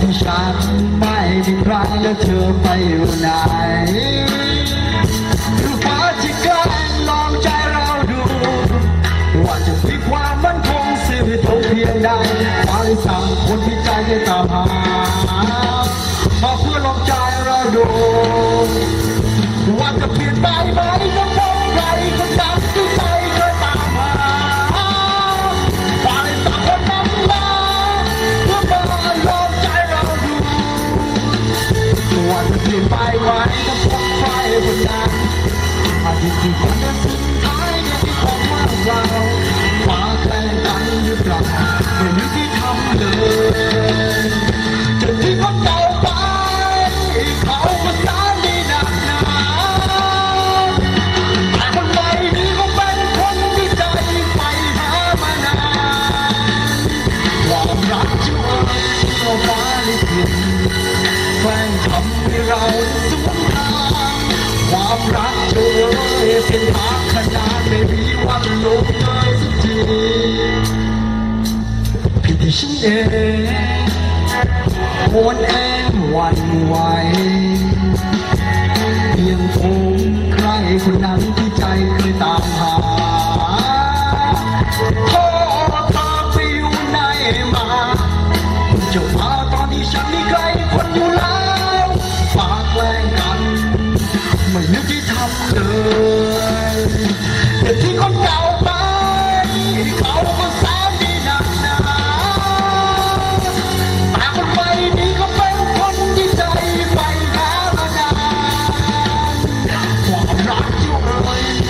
ที่ฉันไม่มีใครแล้วเธอไปอยู่ไหนคือฟ้าที่แกล้งลองใจเราดู ว่าจะมีความมันคงสื่อตรงเพียงใดฟ้าได้สั่งคนที่ใจได้ตามหามาเพื่อลองใจเราดู ว่าจะเปลี่ยนไปไหม อโอนแอนหวันไหวเพียงคงใครคนนั้นที่ใจเคยตามหาโทษเธอไปอยู่ไหนมาเจ้ามาตอนที่ฉันมีใคร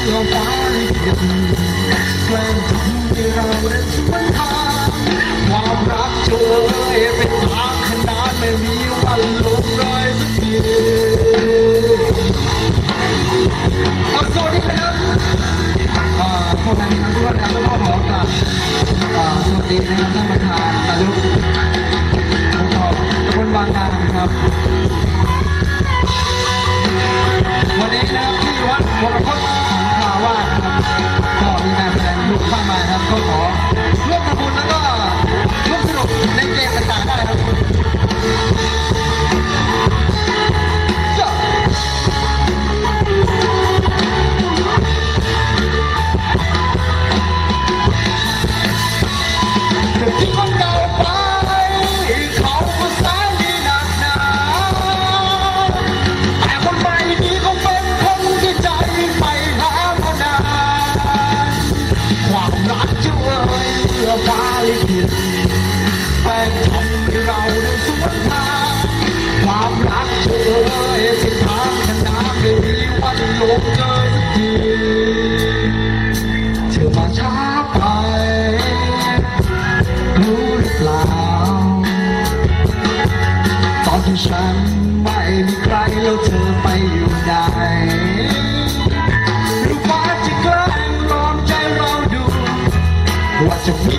เลย วันลงเลยสักทีเธอมาช้าไปรู้หรือเปล่า ตอนที่ฉันไม่มีใครแล้วเธอไปอยู่ไหนหรือว่าจะแกล้งลองใจเราดู ว่าจะมี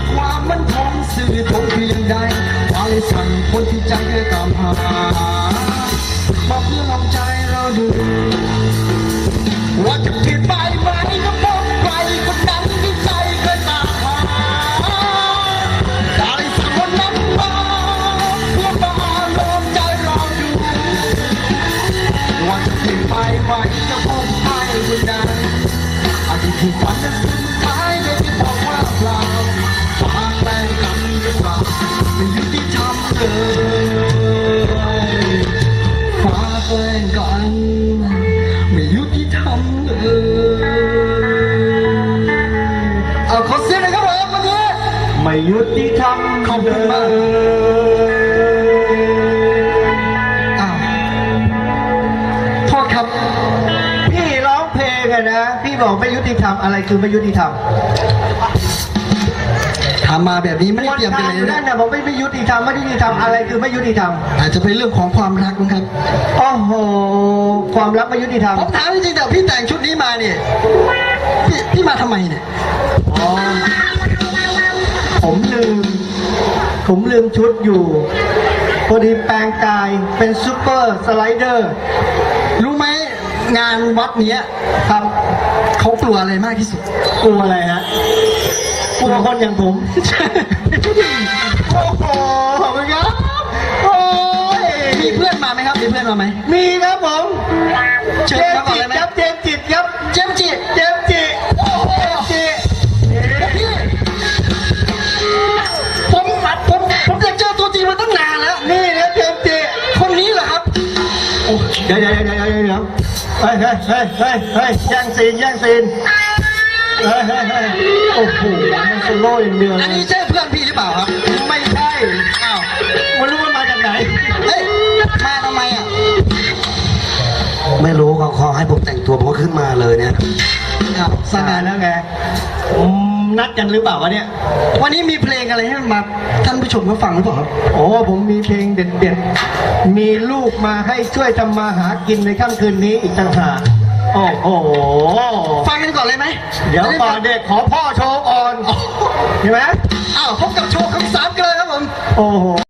เอาขอเสียงหน่อยครับผมวันนี้ไม่ยุติธรรมขอบคุณมากอ้าวโทษครับ พี่ร้องเพลงอะนะ พี่บอกไม่ยุติธรรมอะไรคือไม่ยุติธรรมถามาแบบนี้ไม่ได้เตรียมไปทางเลยนั่นะนน่ะบอกไม่ไม่ยุติธรรมไม่ยุติธรรมอะไรคือไม่ยุติธรรมอาจจะเป็นเรื่องของความรักมั้งครับ โอ้โหความรักไม่ยุติธรรมผมถามจริงๆแต่พี่แต่งชุดนี้มาเนี่ยพี่พี่มาทำไมเนี่ย ผมลืม ผมลืมชุดอยู่ พอดีแปลงกายเป็นซูเปอร์สไลเดอร์ รู้ไหมงานวัดเนี้ยครับ เขากลัวอะไรมากที่สุด กลัวอะไรฮะกลัวคนอย่างผม โอ้โหขอบคุณครับ โอ้ครับ มีเพื่อนมาไหม มีครับผม เชิญเจมมาส์ก่อนจิเลยไหม ครับ เจมส์จิตครับ เจมส์จิเจมส์ ตัวจริงมาตั้งนานแล้วนี่นะเจมส์จิคนนี้เหรอครับโอ้เดี๋ยวเดี๋ยวเดี๋ยวเดี๋ยวเดี๋ยวเฮ้ยเฮ้ยเฮ้ยเฮ้ยเฮ้ยแย่งซีนแย่งซีนเฮ้ยเฮ้ยเฮ้ยโอ้โหมันสโลว์อย่างเดียวเลอันยนี้ใช่เพื่อนพี่หรือเปล่าครับ ไม่ใช่อ้าวไมันรู้มันมาจากไหนเฮ้ยมาทำไมอะไม่รู้เขาขอให้ผมแต่งตัวผมก็ขึ้นมาเลยเนี่ย อ้าวสนานแล้วไงอืมนัดกันหรือเปล่าวะเนี่ย วันนี้มีเพลงอะไรให้มาท่านผู้ชมเขาฟังหรือเปล่าครับโอ้ผมมีเพลงเด็ดๆ มีลูกมาให้ช่วยทำมาหากินในค่ำคืนนี้อีกต่างหากโอ้โห ฟังกันก่อนเลยไหมเดี๋ยวก่อนเด็กขอพ่อโชว์ก่อนเห็นไหมอ้าวพบกับโชว์คำสามกันเลยครับผม โอ้โห